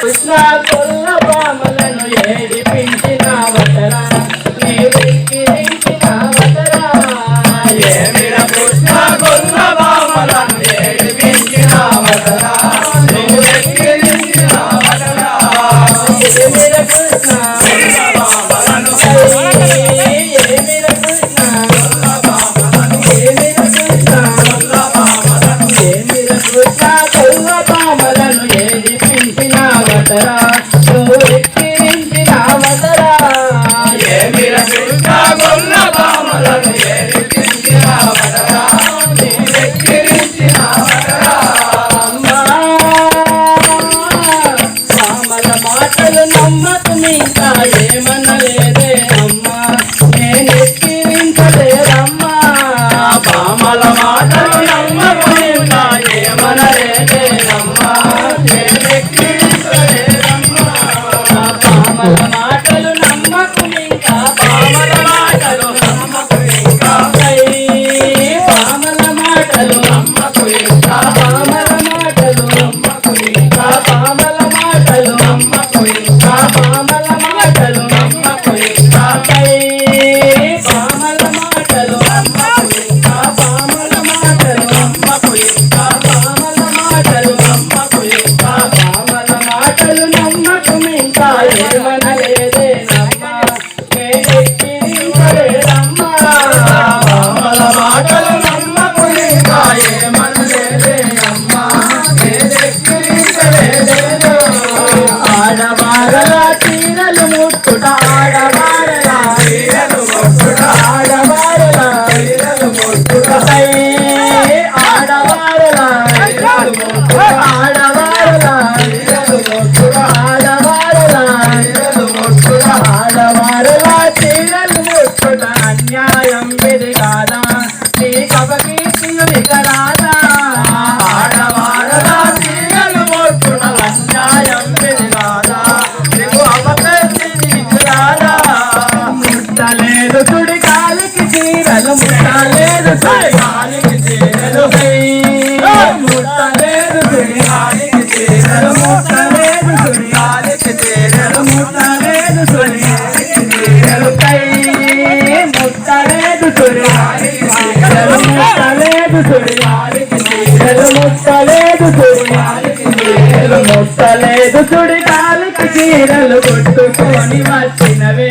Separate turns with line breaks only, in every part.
Krishna తొల్ల బామలను AD పిండి నా వసరా నీరు రామల మాటలు ముట్టాలేదు తుడి కాలికి చీరలు ముట్టలేదు ముట్టలేదు తుడి కాలికి చీరలు కొట్టుకొని వచ్చినవే.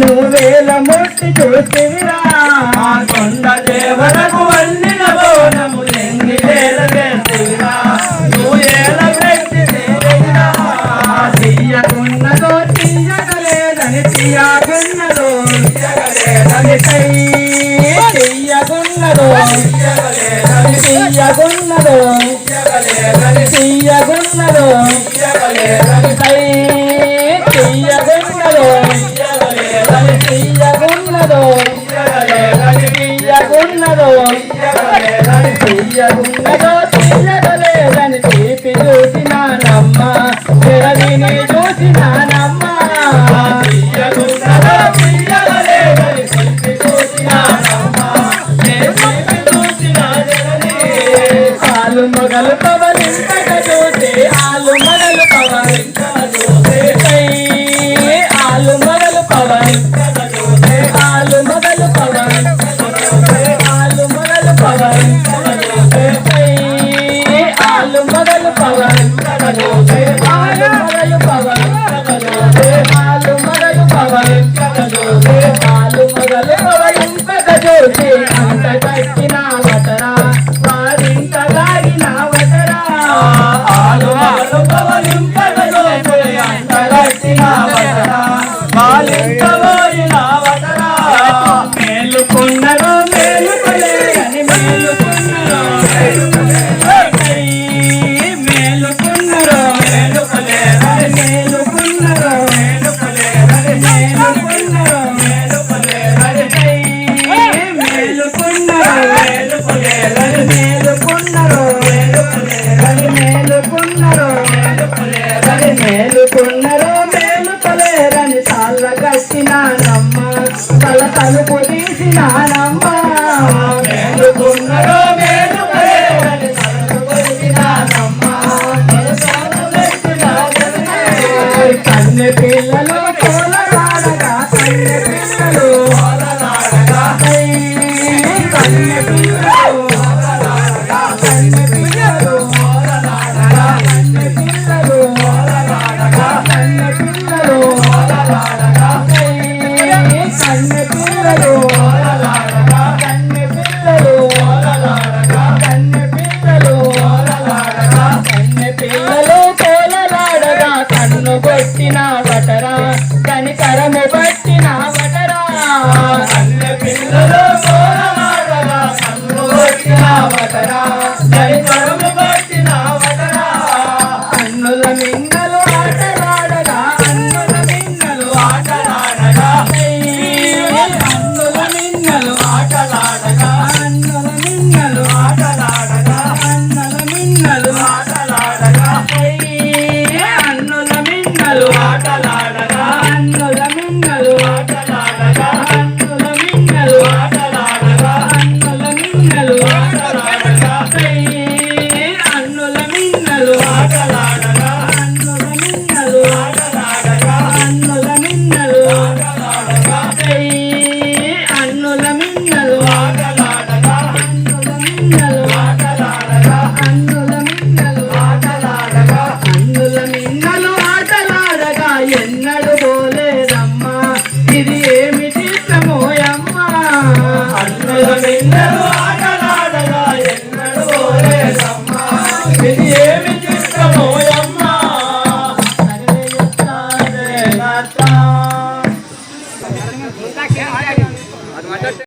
నువ్వేల ముట్టి చూసిరా. ఆ కొండ దేవరకు వండిన బోనము ఎన్ని వేల వేసివిరా నువ్వేల పెట్టి తీయకున్నదో తీయగలేదని తీయకున్నదో తీయగలేదని తీయకున్నదో తీయకున్నదో తీయకున్నదో తీయకున్నదో లేదో లేదని చెయ్యగుండదో చెయ్యదో రెండు never.